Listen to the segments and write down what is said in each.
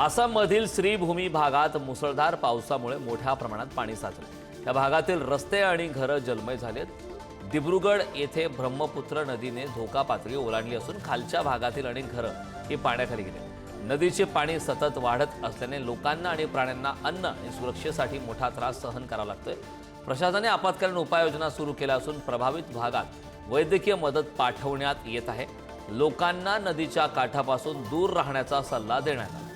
आसाममधील श्रीभूमी भागात मुसळधार पावसामुळे मोठ्या प्रमाणात पाणी साचले. या भागातील रस्ते आणि घरं जलमय झालेत. दिब्रुगड येथे ब्रह्मपुत्र नदीने धोका पातळी ओलांडली असून खालच्या भागातील अनेक घरं ही पाण्याखाली गेली. नदीचे पाणी सतत वाढत असल्याने लोकांना आणि प्राण्यांना अन्न आणि सुरक्षेसाठी मोठा त्रास सहन करावा लागतोय. प्रशासनाने आपत्कालीन उपाययोजना सुरू केल्या असून प्रभावित भागात वैद्यकीय मदत पाठवण्यात येत आहे. लोकांना नदीच्या काठापासून दूर राहण्याचा सल्ला देण्यात आला.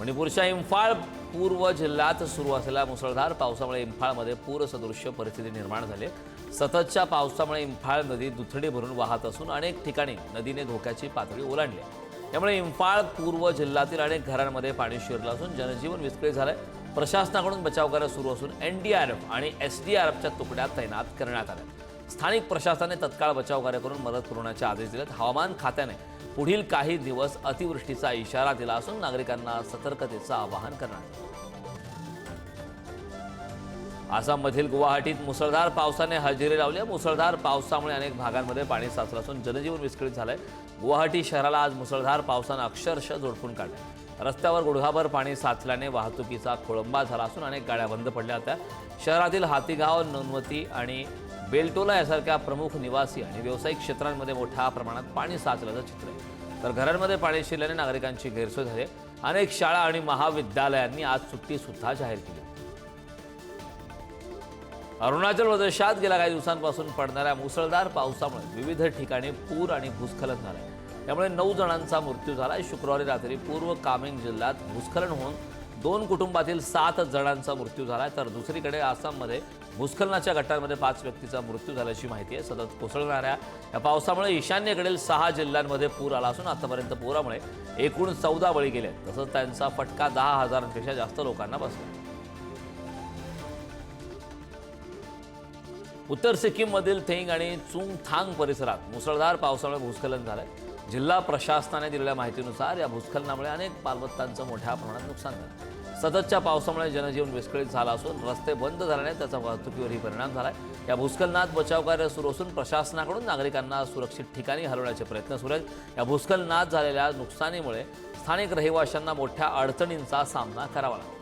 मणिपूरच्या इम्फाळ पूर्व जिल्ह्यात सुरू असलेल्या मुसळधार पावसामुळे इम्फाळमध्ये पूरसदृश्य परिस्थिती निर्माण झाली. सततच्या पावसामुळे इम्फाळ नदी दुथडी भरून वाहत असून अनेक ठिकाणी नदीने धोक्याची पातळी ओलांडली. आहे. त्यामुळे इम्फाळ पूर्व जिल्ह्यातील अनेक घरांमध्ये पाणी शिरलं असून जनजीवन विस्कळीत झालंय. प्रशासनाकडून बचावकार्य सुरू असून एनडीआरएफ आणि एसडीआरएफच्या तुकड्या तैनात करण्यात आल्या. स्थानिक प्रशासनाने तत्काळ बचावकार्य करून मदत पुरवण्याचे आदेश दिलेत. हवामान खात्याने पुढील काही दिवस अतिवृष्टीचा इशारा दिला असून नागरिकांना सतर्कतेचं आवाहन करण्यात आसाममधील गुवाहाटीत मुसळधार पावसाने हजेरी लावली. मुसळधार पावसामुळे अनेक भागांमध्ये पाणी साचलं असून जनजीवन विस्कळीत झालंय. गुवाहाटी शहराला आज मुसळधार पावसानं अक्षरशः झोडपून काढलं. रस्त्यावर गुडघाभर पाणी साचल्याने वाहतुकीचा खोळंबा झाला असून अनेक गाड्या बंद पडल्या होत्या. शहरातील हातीगाव ननवती आणि बेलटोला यासारख्या प्रमुख निवासी आणि व्यावसायिक क्षेत्रांमध्ये मोठ्या प्रमाणात पाणी साचल्याचं चित्र आहे. तर घरांमध्ये पाणी शिरल्याने नागरिकांची गैरसोय झाली अनेक शाळा आणि महाविद्यालयांनी आज सुट्टी सुद्धा जाहीर केली अरुणाचल प्रदेशात गेल्या काही दिवसांपासून पडणाऱ्या मुसळधार पावसामुळे विविध ठिकाणी पूर आणि भूस्खलन झालं त्यामुळे नऊ जणांचा मृत्यू झाला शुक्रवारी रात्री पूर्व कामेंग जिल्ह्यात भूस्खलन होऊन दोन कुटुंबातील सात जणांचा मृत्यू झाला तर दुसरीकडे आसाममध्ये भूस्खलनाच्या घटनांमध्ये पाच व्यक्तीचा मृत्यू झाल्याची माहिती आहे. सतत कोसळणाऱ्या या पावसामुळे ईशान्येकडील सहा जिल्ह्यांमध्ये पूर आला असून आतापर्यंत पुरामुळे एकूण चौदा बळी गेले तसंच त्यांचा फटका दहा हजारांपेक्षा जास्त लोकांना बसला. उत्तर सिक्कीममधील थेंग आणि चुंगथांग परिसरात मुसळधार पावसामुळे भूस्खलन झालं जिल्हा प्रशासनाने दिलेल्या माहितीनुसार या भूस्खलनामुळे अनेक मालमत्तांचं मोठ्या प्रमाणात नुकसान झालं. सततच्या पावसामुळे जनजीवन विस्कळीत झालं असून रस्ते बंद झाल्याने त्याचा वाहतुकीवरही परिणाम झालाय. या भूस्खलनात बचावकार्य सुरू असून प्रशासनाकडून नागरिकांना सुरक्षित ठिकाणी हलवण्याचे प्रयत्न सुरू आहेत. या भूस्खलनात झालेल्या नुकसानीमुळे स्थानिक रहिवाशांना मोठ्या अडचणींचा सामना करावा लागला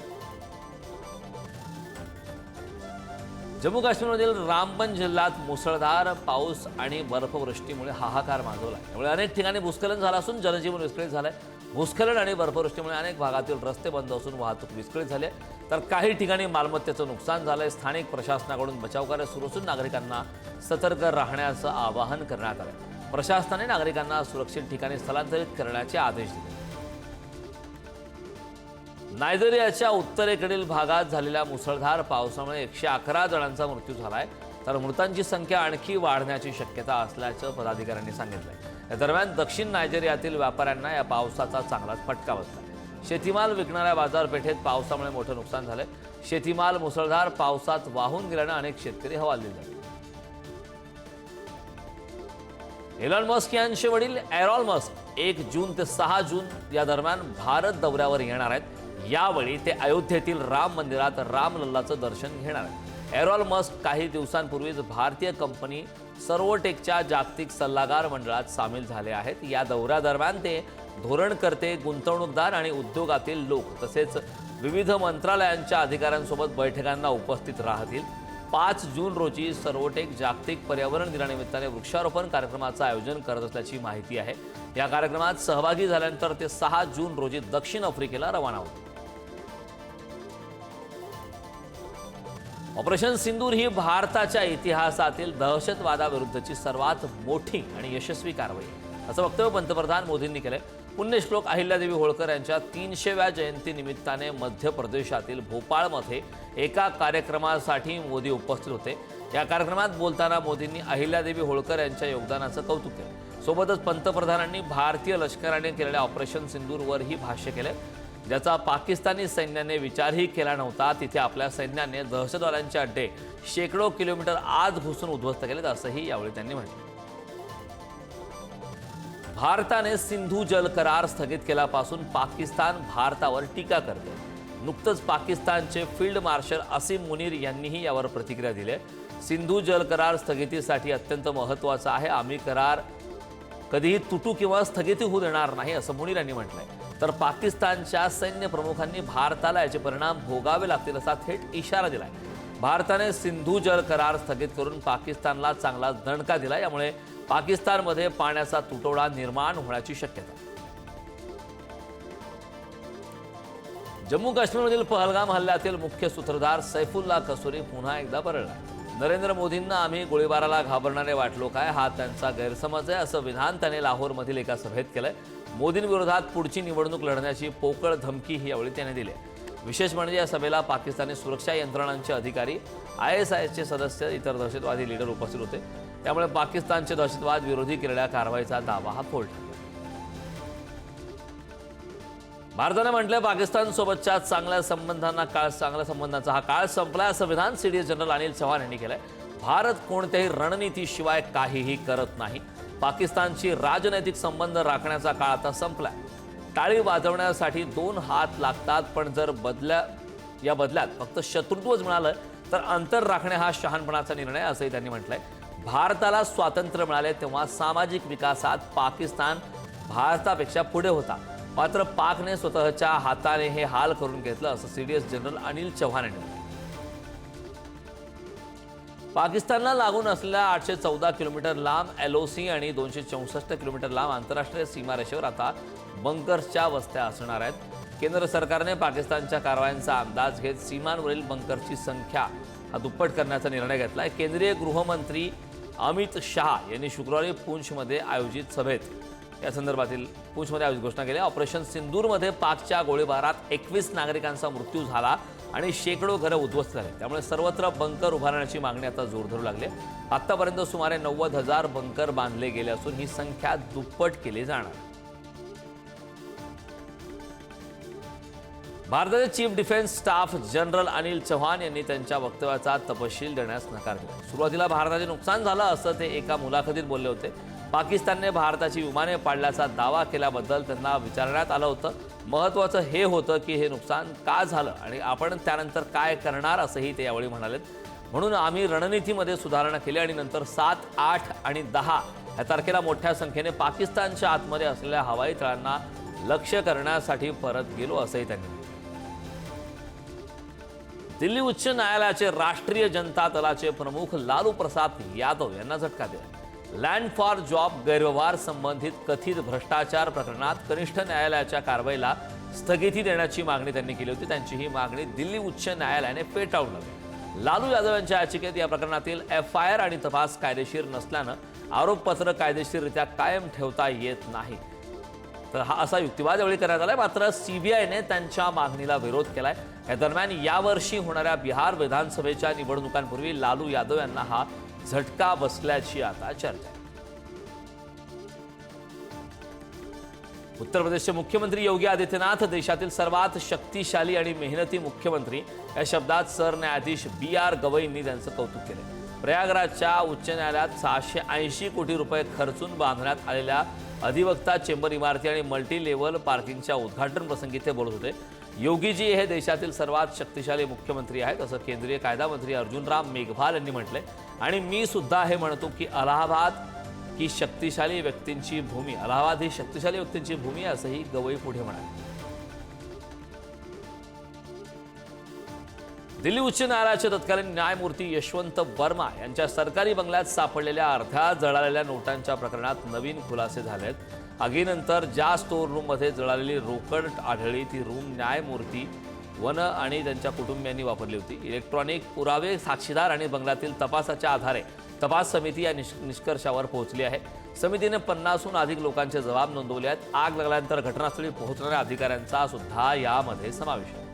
जम्मू काश्मीरमधील रामबन जिल्ह्यात मुसळधार पाऊस आणि बर्फवृष्टीमुळे हाहाकार माजवला. त्यामुळे अनेक ठिकाणी भूस्खलन झालं असून जनजीवन विस्कळीत झालं आहे भूस्खलन आणि बर्फवृष्टीमुळे अनेक भागातील रस्ते बंद असून वाहतूक विस्कळीत झाली आहे. तर काही ठिकाणी मालमत्तेचं नुकसान झालं आहे स्थानिक प्रशासनाकडून बचावकार्य सुरू असून नागरिकांना सतर्क राहण्याचं आवाहन करण्यात आलं प्रशासनाने नागरिकांना सुरक्षित ठिकाणी स्थलांतरित करण्याचे आदेश दिले. नायजेरियाच्या उत्तरेकडील भागात झालेल्या मुसळधार पावसामुळे एकशे अकरा जणांचा मृत्यू झालाय. तर मृतांची संख्या आणखी वाढण्याची शक्यता असल्याचं पदाधिकाऱ्यांनी सांगितलंय. या दरम्यान दक्षिण नायजेरियातील व्यापाऱ्यांना या पावसाचा चांगलाच फटका बसला शेतीमाल विकणाऱ्या बाजारपेठेत पावसामुळे मोठं नुकसान झालंय. शेतीमाल मुसळधार पावसात वाहून गेल्यानं अनेक शेतकरी हवालदिल झाले. एलॉन मस्क यांचे वडील एरॉल मस्क एक जून ते सहा जून या दरम्यान भारत दौऱ्यावर येणार आहेत. यावेळी ते अयोध्येतील राम मंदिरात रामलल्लाचं दर्शन घेणार आहेत. एरॉल मस्क काही दिवसांपूर्वीच भारतीय कंपनी सर्वोटेकच्या जागतिक सल्लागार मंडळात सामील झाले आहेत. या दौऱ्यादरम्यान ते धोरणकर्ते गुंतवणूकदार आणि उद्योगातील लोक तसेच विविध मंत्रालयांच्या अधिकाऱ्यांसोबत बैठकांना उपस्थित राहतील. पाच जून रोजी सर्वोटेक जागतिक पर्यावरण दिनानिमित्ताने वृक्षारोपण कार्यक्रमाचं आयोजन करत असल्याची माहिती आहे. या कार्यक्रमात सहभागी झाल्यानंतर ते सहा जून रोजी दक्षिण आफ्रिकेला रवाना होतील ऑपरेशन सिंदूर ही भारताच्या इतिहासातील दहशतवादाविरुद्धची सर्वात मोठी आणि यशस्वी कारवाई. असं वक्तव्य पंतप्रधान मोदींनी केलंय. पुण्यश्लोक अहिल्यादेवी होळकर यांच्या तीनशेव्या जयंतीनिमित्ताने मध्य प्रदेशातील भोपाळमध्ये एका कार्यक्रमासाठी मोदी उपस्थित होते. या कार्यक्रमात बोलताना मोदींनी अहिल्यादेवी होळकर यांच्या योगदानाचं कौतुक केलं. सोबतच पंतप्रधानांनी भारतीय लष्कराने केलेल्या ऑपरेशन सिंदूरवरही भाष्य केलं ज्याचा पाकिस्तानी सैन्याने विचारही केला नव्हता. तिथे आपल्या सैन्याने दहशतवाद्यांचे अड्डे शेकडो किलोमीटर आज घुसून उद्ध्वस्त केलेत असंही यावेळी त्यांनी म्हटलं. भारताने सिंधू जल करार स्थगित केल्यापासून पाकिस्तान भारतावर टीका करते नुकतंच पाकिस्तानचे फील्ड मार्शल असीम मुनीर यांनीही यावर प्रतिक्रिया दिली आहे. सिंधू जल करार स्थगितीसाठी अत्यंत महत्त्वाचा आहे. आम्ही करार कधीही तुटू किंवा स्थगिती होऊ देणार नाही असं मुनीर यांनी म्हटलंय. तर पाकिस्तानच्या सैन्य प्रमुखांनी भारताला याचे परिणाम भोगावे लागतील असा थेट इशारा दिलाय. भारताने सिंधू जल करार स्थगित करून पाकिस्तानला चांगला दणका दिला यामुळे पाकिस्तानमध्ये पाण्याचा तुटवडा निर्माण होण्याची शक्यता जम्मू काश्मीरमधील पहलगाम हल्ल्यातील मुख्य सूत्रधार सैफुल्ला कसुरी पुन्हा एकदा परळला नरेंद्र मोदींना आम्ही गोळीबाराला घाबरणारे वाटलो काय? हा त्यांचा गैरसमज आहे असं विधान त्याने लाहोरमधील एका सभेत केलंय. मोदींविरोधात पुढची निवडणूक लढण्याची पोकळ धमकी ही यावेळी त्याने दिली आहे. विशेष म्हणजे या सभेला पाकिस्तानी सुरक्षा यंत्रणांचे अधिकारी आय एस आयचे सदस्य इतर दहशतवादी लीडर उपस्थित होते. त्यामुळे पाकिस्तानचे दहशतवाद विरोधी केलेल्या कारवाईचा दावा हा फोडला. भारताने म्हटलं पाकिस्तानसोबतच्या चांगल्या संबंधांना काळ चांगल्या संबंधांचा हा काळ संपला असं विधान सीडीएस जनरल अनिल चव्हाण यांनी केलंय. भारत कोणत्याही रणनीतीशिवाय काहीही करत नाही. पाकिस्तानशी राजनैतिक संबंध राखण्याचा काळ आता संपला टाळी वाजवण्यासाठी दोन हात लागतात पण जर बदल्या या बदल्यात फक्त शत्रुत्वच मिळालं तर अंतर राखणे हा शहाणपणाचा निर्णय असंही त्यांनी म्हटलंय. भारताला स्वातंत्र्य मिळाले तेव्हा सामाजिक विकासात पाकिस्तान भारतापेक्षा पुढे होता. मात्र पाकने स्वतःच्या हाताने हे हाल करून घेतलं असं C D S general Anil Chavan यांनी पाकिस्तानला लागून असलेल्या आठशे चौदा किलोमीटर लांब एल ओ सी आणि दोनशे चौसष्ट किलोमीटर लांब आंतरराष्ट्रीय सीमारेषेवर आता बंकर्सच्या वस्त्या असणार आहेत. केंद्र सरकारने पाकिस्तानच्या कारवायांचा अंदाज घेत सीमांवरील बंकरची संख्या हा दुप्पट करण्याचा निर्णय घेतला आहे केंद्रीय गृहमंत्री अमित शहा यांनी शुक्रवारी पूंछमध्ये आयोजित सभेत या संदर्भातील पूंछमध्ये आज घोषणा केली ऑपरेशन सिंदूरमध्ये पाकच्या गोळीबारात एकवीस नागरिकांचा मृत्यू झाला आणि शेकडो घरं उद्ध्वस्त झाले. त्यामुळे सर्वत्र बंकर उभारण्याची मागणी आता जोर धरू लागली आत्तापर्यंत आतापर्यंत सुमारे नव्वद हजार बंकर बांधले गेले असून ही संख्या दुप्पट केली जाणार. भारताचे chief defence staff general Anil Chavan यांनी त्यांच्या वक्तव्याचा तपशील देण्यास नकार दिला. सुरुवातीला भारताचे नुकसान झालं असं ते एका मुलाखतीत बोलले होते. पाकिस्तानने भारताची विमाने पाडल्याचा दावा केल्याबद्दल त्यांना विचारण्यात आलं होतं. महत्त्वाचं हे होतं की हे नुकसान का झालं आणि आपण त्यानंतर काय करणार असंही ते यावेळी म्हणालेत. म्हणून आम्ही रणनीतीमध्ये सुधारणा केली आणि नंतर सात आठ आणि दहा या तारखेला मोठ्या संख्येने पाकिस्तानच्या आतमध्ये असलेल्या हवाई तळांना लक्ष्य करण्यासाठी परत गेलो असंही त्यांनी दिल्ली उच्च न्यायालयाचे राष्ट्रीय जनता दलाचे प्रमुख लालू प्रसाद यादव यांना झटका दिला. लँड फॉर जॉब गैरव्यवहार संबंधित कथित भ्रष्टाचार प्रकरणात कनिष्ठ न्यायालयाच्या कारवाईला स्थगिती देण्याची मागणी त्यांनी केली होती. त्यांची ही मागणी दिल्ली उच्च न्यायालयाने फेटाळून लालू यादव यांच्या याचिकेत या प्रकरणातील एफ आय आर आणि तपास कायदेशीर नसल्यानं आरोपपत्र कायदेशीररित्या कायम ठेवता येत नाही. तर हा असा युक्तिवाद यावेळी करण्यात आलाय. मात्र सीबीआयने त्यांच्या मागणीला विरोध केलाय. या दरम्यान यावर्षी होणाऱ्या बिहार विधानसभेच्या निवडणुकांपूर्वी लालू यादव यांना हा झटका बसल्याची आता चर्चा. उत्तर प्रदेशचे मुख्यमंत्री योगी आदित्यनाथ देशातील सर्वात शक्तिशाली आणि मेहनती मुख्यमंत्री या शब्दात सरन्यायाधीश बी आर गवईंनी त्यांचं कौतुक केलं. प्रयागराजच्या उच्च न्यायालयात सहाशे ऐंशी कोटी रुपये खर्चून बांधण्यात आलेल्या अधिवक्ता चेंबर इमारती आणि मल्टी लेवल पार्किंगच्या उद्घाटन प्रसंगी ते बोलत होते. योगीजी हे देशातील सर्वात शक्तिशाली मुख्यमंत्री आहेत असं केंद्रीय कायदा मंत्री अर्जुनराम मेघवाल यांनी म्हटलंय. आणि मी सुद्धा हे म्हणतो की अलाहाबाद ही शक्तिशाली व्यक्तींची भूमी अलाहाबाद ही शक्तिशाली व्यक्तींची भूमी असंही गवई पुढे म्हणाले. दिल्ली उच्च न्यायालयाचे तत्कालीन न्यायमूर्ती यशवंत वर्मा यांच्या सरकारी बंगल्यात सापडलेल्या अर्ध्या जळालेल्या नोटांच्या प्रकरणात नवीन खुलासे झाले आहेत आगीनंतर ज्या स्टोअर रूममध्ये जळालेली रोकड आढळली ती रूम न्यायमूर्ती वन आणि त्यांच्या कुटुंबियांनी वापरली होती. इलेक्ट्रॉनिक पुरावे साक्षीदार आणि बंगल्यातील तपासाच्या आधारे तपास समिती या निष् निष्कर्षावर पोहोचली आहे. समितीने पन्नासहून अधिक लोकांचे जबाब नोंदवले आहेत. आग लागल्यानंतर घटनास्थळी पोहोचणाऱ्या अधिकाऱ्यांचा सुद्धा यामध्ये समावेश आहे.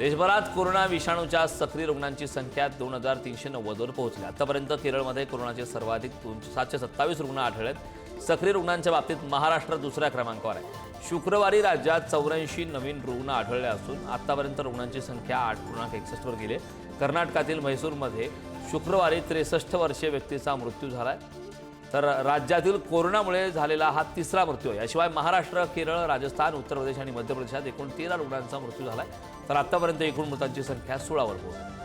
देशभरात कोरोना विषाणूच्या सक्रिय रुग्णांची संख्या दोन हजार तीनशे नव्वदवर पोहोचली. आतापर्यंत केरळमध्ये कोरोनाचे सर्वाधिक दोन सातशे सत्तावीस रुग्ण आढळलेत. सक्रिय रुग्णांच्या बाबतीत महाराष्ट्र दुसऱ्या क्रमांकावर आहे. शुक्रवारी राज्यात चौऱ्याऐंशी नवीन रुग्ण आढळले असून आतापर्यंत रुग्णांची संख्या आठ पूर्णांक एकसष्टवर गेली कर्नाटकातील म्हैसूरमध्ये शुक्रवारी त्रेसष्ट वर्षीय व्यक्तीचा मृत्यू झाला आहे तर राज्यातील कोरोनामुळे झालेला हा तिसरा मृत्यू आहे. याशिवाय महाराष्ट्र केरळ राजस्थान उत्तर प्रदेश आणि मध्य प्रदेशात एकूण तेरा रुग्णांचा मृत्यू झाला आहे तर आतापर्यंत एकूण मृतांची संख्या सोळावर पोहोचली.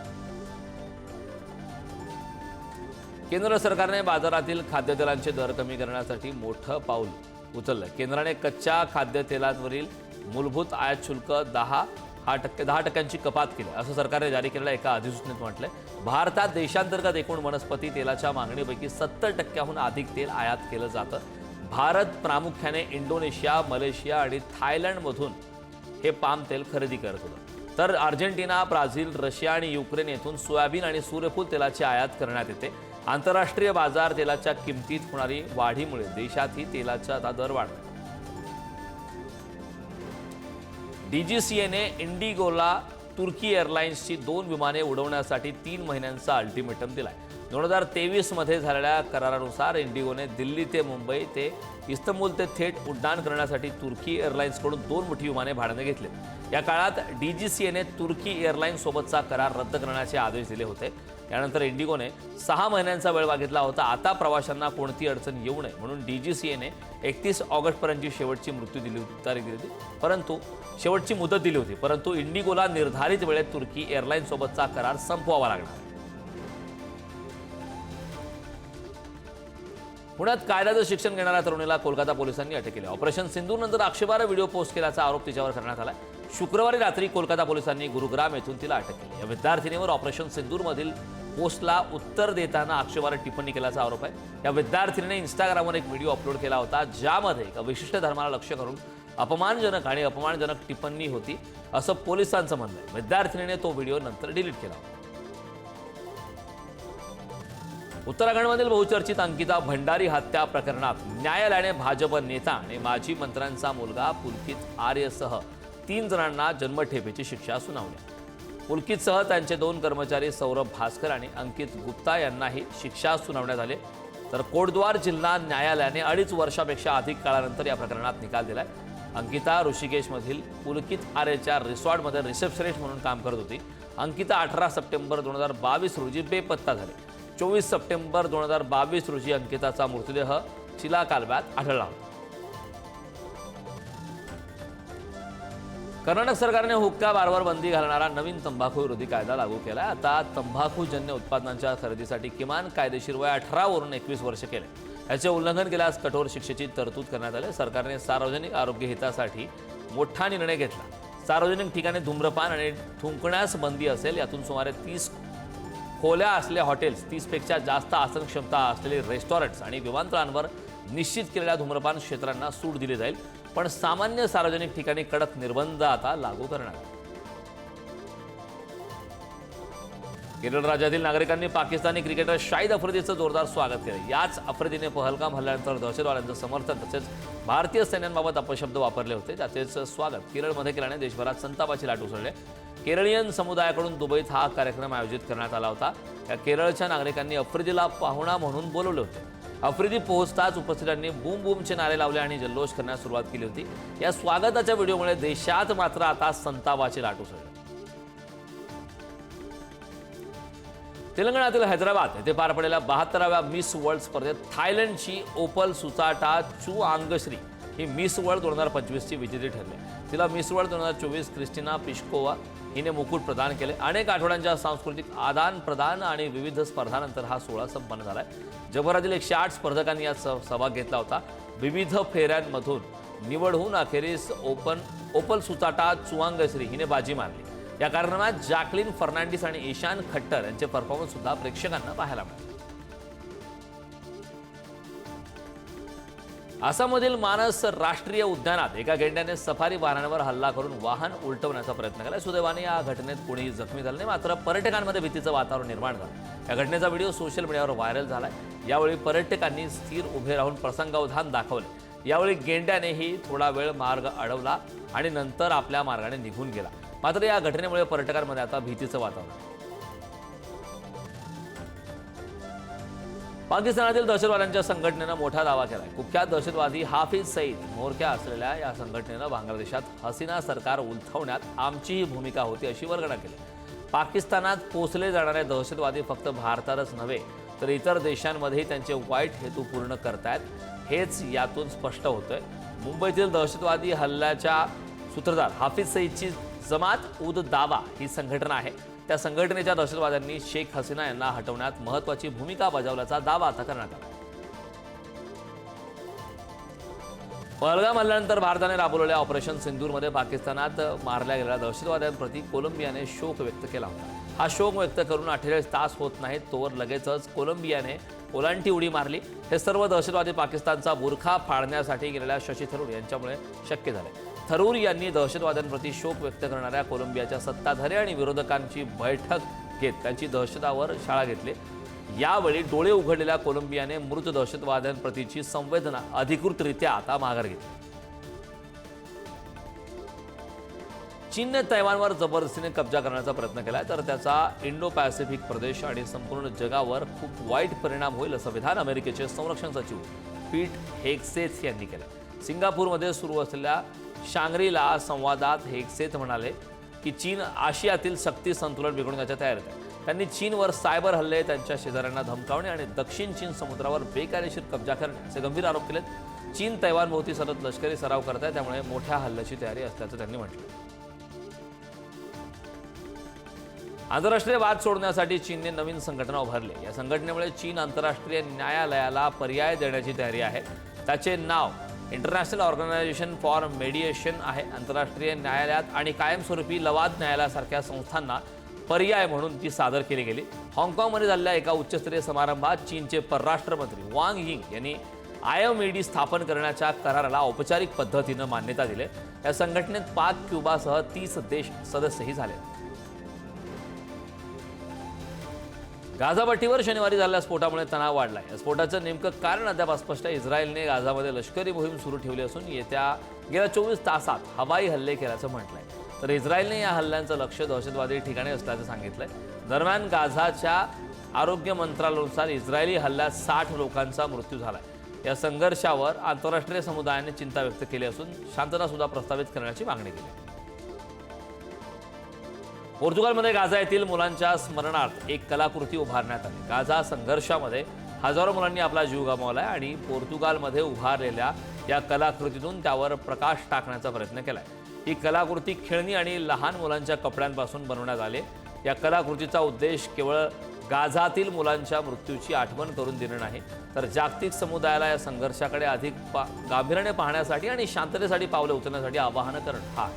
केंद्र सरकारने बाजारातील खाद्यतेलांचे दर कमी करण्यासाठी मोठं पाऊल उचललं केंद्राने कच्च्या खाद्यतेलांवरील मूलभूत आयात शुल्क दहा हा टक्के दहा टक्क्यांची कपात केली. असं सरकारने जारी केलेल्या एका अधिसूचनेत म्हटलंय. भारतात देशांतर्गत एकूण वनस्पती तेलाच्या मागणीपैकी सत्तर टक्क्याहून अधिक तेल आयात केलं जातं. भारत प्रामुख्याने इंडोनेशिया मलेशिया आणि थायलंडमधून हे पाम तेल खरेदी करत होतं. तर अर्जेंटिना ब्राझील रशिया आणि युक्रेन येथून सोयाबीन आणि सूर्यफूल तेलाची आयात करण्यात येते. आंतरराष्ट्रीय बाजार तेलाच्या किमतीत होणारी वाढीमुळे देशातही तेलाचा आता दर वाढला. डीजीसीएने इंडिगोला तुर्की एअरलाइन्सची दोन विमाने उडवण्यासाठी तीन महिन्यांचा अल्टिमेटम दिलाय. दोन हजार तेवीसमध्ये झालेल्या करारानुसार इंडिगोने दिल्ली ते मुंबई ते इस्तंबूल ते थेट उड्डाण करण्यासाठी तुर्की एअरलाइन्सकडून दोन मोठी विमाने भाड्याने घेतले. या काळात डीजीसीएने तुर्की एअरलाइन्ससोबतचा करार रद्द करण्याचे आदेश दिले होते. त्यानंतर इंडिगोने सहा महिन्यांचा वेळ मागितला होता. आता प्रवाशांना कोणती अडचण येऊ नये. म्हणून डीजीसीएने एकतीस ऑगस्टपर्यंतची शेवटची मृत्यू दिली होती तारीख दिली होती. परंतु शेवटची मुदत दिली होती. परंतु इंडिगोला निर्धारित वेळेत तुर्की एअरलाईन्स सोबतचा करार संपवावा लागला. पुण्यात कायद्याचं शिक्षण घेणाऱ्या तरुणीला कोलकाता पोलिसांनी अटक केली. ऑपरेशन सिंधू नंतर आक्षेपार्ह व्हिडिओ पोस्ट केल्याचा आरोप तिच्यावर करण्यात आला शुक्रवारी रात्री कोलकाता पोलिसांनी गुरुग्राम येथून तिला अटक केली. या विद्यार्थिनीवर ऑपरेशन सिंदूरमधील पोस्टला उत्तर देताना आक्षेपार्ह टिप्पणी केल्याचा आरोप आहे. या विद्यार्थिनीने इंस्टाग्रामवर एक व्हिडिओ अपलोड केला होता ज्यामध्ये एका विशिष्ट धर्माला लक्ष करून अपमानजनक आणि अपमानजनक टिप्पणी होती असं पोलिसांचं म्हणणं आहे. विद्यार्थिनीने तो व्हिडिओ नंतर डिलीट केला होता. उत्तराखंडमधील बहुचर्चित अंकिता भंडारी हत्या प्रकरणात न्यायालयाने भाजप नेता आणि माजी मंत्र्यांचा मुलगा पुलकित आर्यसह तीन जणांना जन्मठेपेची शिक्षा सुनावली पुलकितसह त्यांचे दोन कर्मचारी सौरभ भास्कर आणि अंकित गुप्ता यांनाही शिक्षा सुनावण्यात आली. तर कोटद्वार जिल्हा न्यायालयाने अडीच वर्षापेक्षा अधिक काळानंतर या प्रकरणात निकाल दिलाय. अंकिता ऋषिकेशमधील पुलकित आरेच्या रिसॉर्टमध्ये रिसेप्शनिस्ट म्हणून काम करत होती. अंकिता अठरा सप्टेंबर दोन हजार बावीस रोजी बेपत्ता झाली. चोवीस सप्टेंबर दोन हजार बावीस रोजी अंकिताचा मृतदेह चिला कालव्यात आढळला होता. कर्नाटक सरकारने हुक्का बारवर बंदी घालणारा नवीन तंबाखू विरोधी कायदा लागू केला आता तंबाखूजन्य उत्पादनांच्या खरेदीसाठी किमान कायदेशीर वय अठरावरून एकवीस वर्ष केले. याचे उल्लंघन केल्यास कठोर शिक्षेची तरतूद करण्यात आली. सरकारने सार्वजनिक आरोग्य हितासाठी मोठा निर्णय घेतला. सार्वजनिक ठिकाणी धूम्रपान आणि थुंकण्यास बंदी असेल यातून सुमारे तीस खोल्या असलेल्या हॉटेल्स तीसपेक्षा जास्त आसन क्षमता असलेले रेस्टॉरंट्स आणि विमानतळांवर निश्चित केलेल्या धूम्रपान क्षेत्रांना सूट दिली जाईल पण सामान्य सार्वजनिक ठिकाणी कडक निर्बंध आता लागू करणार केरळ राज्यातील नागरिकांनी पाकिस्तानी क्रिकेटर शाहिद अफ्रिदीचं जोरदार स्वागत केलं. याच आफ्रिदीने पहलगाम हल्ल्यानंतर दहशतवाद्यांचं समर्थन तसेच भारतीय सैन्यांबाबत अपशब्द वापरले होते. त्याचेच स्वागत केरळमध्ये केल्याने देशभरात संतापाची लाट उसळली. केरळीयन समुदायाकडून दुबईत हा कार्यक्रम आयोजित करण्यात आला होता. या केरळच्या नागरिकांनी आफ्रिदीला पाहुणा म्हणून बोलवले होते. आफ्रिदी पोहोचताच उपस्थितांनी बूम बूमचे नारे लावले आणि जल्लोष करण्यास सुरुवात केली होती. या स्वागताच्या व्हिडिओमुळे देशात मात्र आता संतापाची लाट उसळली. तेलंगणातील हैदराबाद येथे पार पडलेल्या बहात्तराव्या मिस वर्ल्ड स्पर्धेत थायलंडची ओपल सुचाटा चू आंगश्री ही मिस वर्ल्ड दोन हजार पंचवीसची विजेती ठरली. तिला मिस वर्ल्ड दोन हजार चोवीस क्रिस्टिना पिश्कोवा हिने मुकुट प्रदान केले. अनेक आठवड्यांच्या सांस्कृतिक आदान प्रदान आणि विविध स्पर्धानंतर हा सोहळा संपन्न झाला आहे जगभरातील एकशे आठ स्पर्धकांनी यात सहभाग घेतला होता. विविध फेऱ्यांमधून निवड होऊन अखेरीस ओपन ओपल सुचाटा चुवांगश्री हिने बाजी मारली. या कार्यक्रमात जॅकलिन फर्नांडिस आणि ईशान खट्टर यांचे परफॉर्मन्स सुद्धा प्रेक्षकांना पाहायला मिळाले. आसाममधील मानस राष्ट्रीय उद्यानात एका गेंड्याने सफारी वाहनांवर हल्ला करून वाहन उलटवण्याचा प्रयत्न केला. सुदैवाने या घटनेत कोणीही जखमी झाले नाही मात्र पर्यटकांमध्ये भीतीचं वातावरण निर्माण झालं. या घटनेचा व्हिडिओ सोशल मीडियावर व्हायरल आहे यावेळी पर्यटकांनी स्थिर उभे राहून प्रसंगावधान दाखवले. यावेळी गेंड्यानेही थोडा वेळ मार्ग अडवला आणि नंतर आपल्या मार्गाने निघून गेला. मात्र या घटनेमुळे पर्यटकांमध्ये आता भीतीचं वातावरण पाकिस्तानातील दहशतवाद्यांच्या संघटनेनं मोठा दावा केलाय. कुख्यात दहशतवादी हाफिज सईद म्होरक्या असलेल्या या संघटनेनं बांगलादेशात हसीना सरकार उलथवण्यात आमचीही भूमिका होती अशी वर्गणा केली. पाकिस्तानात पोचले जाणारे दहशतवादी फक्त भारतातच नव्हे तर इतर देशांमध्येही त्यांचे वाईट हेतू पूर्ण करतायत हेच यातून स्पष्ट होतंय. मुंबईतील दहशतवादी हल्ल्याच्या सूत्रधार हाफिज सईदची जमात उद दावा ही संघटना आहे. त्या संघटनेच्या दहशतवाद्यांनी शेख हसीना यांना हटवण्यात महत्वाची भूमिका बजावल्याचा दावा आता करण्यात आला. पहलगाम हल्ल्यानंतर भारताने राबवलेल्या ऑपरेशन सिंदूरमध्ये पाकिस्तानात मारल्या गेलेल्या दहशतवाद्यांप्रती कोलंबियाने शोक व्यक्त केला होता. हा शोक व्यक्त करून अठ्ठेचाळीस तास होत नाहीत तोवर लगेचच कोलंबियाने ओलांटी उडी मारली. हे सर्व दहशतवादी पाकिस्तानचा बुरखा फाडण्यासाठी गेलेल्या शशी थरूर यांच्यामुळे शक्य झाले. थरूर यांनी दहशतवाद्यांप्रती शोक व्यक्त करणाऱ्या कोलंबियाच्या सत्ताधारी आणि विरोधकांची बैठक घेत त्यांची दहशतावर शाळा घेतली. यावेळी डोळे उघडलेल्या कोलंबियाने मृत दहशतवाद्यांप्रतीची संवेदना अधिकृतरित्या आता माघार घेतली. चीनने तैवानवर जबरदस्तीने कब्जा करण्याचा प्रयत्न केला तर त्याचा इंडो पॅसिफिक प्रदेश आणि संपूर्ण जगावर खूप वाईट परिणाम होईल असं विधान अमेरिकेचे संरक्षण सचिव पीट हेक्सेस यांनी केलं सिंगापूरमध्ये सुरू असलेल्या शांग्रीला संवादात हेगसेत म्हणाले की चीन आशियातील शक्ती संतुलन बिघडवण्याच्या तयारीत आहे. त्यांनी चीनवर सायबर हल्ले त्यांच्या शेजाऱ्यांना धमकावणे आणि दक्षिण चीन समुद्रावर बेकायदेशीर कब्जा करणे असे गंभीर आरोप केलेत. चीन तैवानभोवती सतत लष्करी सराव करत आहे त्यामुळे मोठ्या हल्ल्याची तयारी असल्याचं त्यांनी म्हटलं. आंतरराष्ट्रीय वाद सोडण्यासाठी चीनने नवीन संघटना उभारली. या संघटनेमुळे चीन आंतरराष्ट्रीय न्यायालयाला पर्याय देण्याची तयारी आहे. त्याचे नाव इंटरनॅशनल ऑर्गनायझेशन फॉर मेडिएशन आहे आंतरराष्ट्रीय न्यायालयात आणि कायमस्वरूपी लवाद न्यायालयासारख्या संस्थांना पर्याय म्हणून ती सादर केली गेली. हाँगकाँगमध्ये झालेल्या एका उच्चस्तरीय समारंभात चीनचे परराष्ट्रमंत्री वांग यिंग यांनी आयएमईडी स्थापन करण्याच्या कराराला औपचारिक पद्धतीनं मान्यता दिली. या संघटनेत पाक क्युबासह तीस देश सदस्यही झाले. गाझापट्टीवर शनिवारी झालेल्या स्फोटामुळे तणाव वाढला आहे स्फोटाचं नेमकं कारण अद्याप अस्पष्ट आहे. इस्रायलने गाझामध्ये लष्करी मोहीम सुरू ठेवली असून येत्या गेल्या चोवीस तासात हवाई हल्ले केल्याचं आहे तर इस्रायलने या हल्ल्यांचं लक्ष दहशतवादी ठिकाणी असल्याचं सांगितलंय. दरम्यान गाझाच्या आरोग्य मंत्रालयानुसार इस्रायली हल्ल्यात साठ लोकांचा मृत्यू झाला आहे या संघर्षावर आंतरराष्ट्रीय समुदायाने चिंता व्यक्त केली असून शांतता सुद्धा प्रस्तावित करण्याची मागणी केली पोर्तुगालमध्ये गाझा येथील मुलांच्या स्मरणार्थ एक कलाकृती उभारण्यात आली. गाझा संघर्षामध्ये हजारो मुलांनी आपला जीव गमावलाय आणि पोर्तुगालमध्ये उभारलेल्या या कलाकृतीतून त्यावर प्रकाश टाकण्याचा प्रयत्न केलाय. ही कलाकृती खेळणी आणि लहान मुलांच्या कपड्यांपासून बनवण्यात आले या कलाकृतीचा उद्देश केवळ गाझातील मुलांच्या मृत्यूची आठवण करून देणं नाही तर जागतिक समुदायाला या संघर्षाकडे अधिक पा गांभीर्याने पाहण्यासाठी आणि शांततेसाठी पावले उचलण्यासाठी आवाहन करणं हा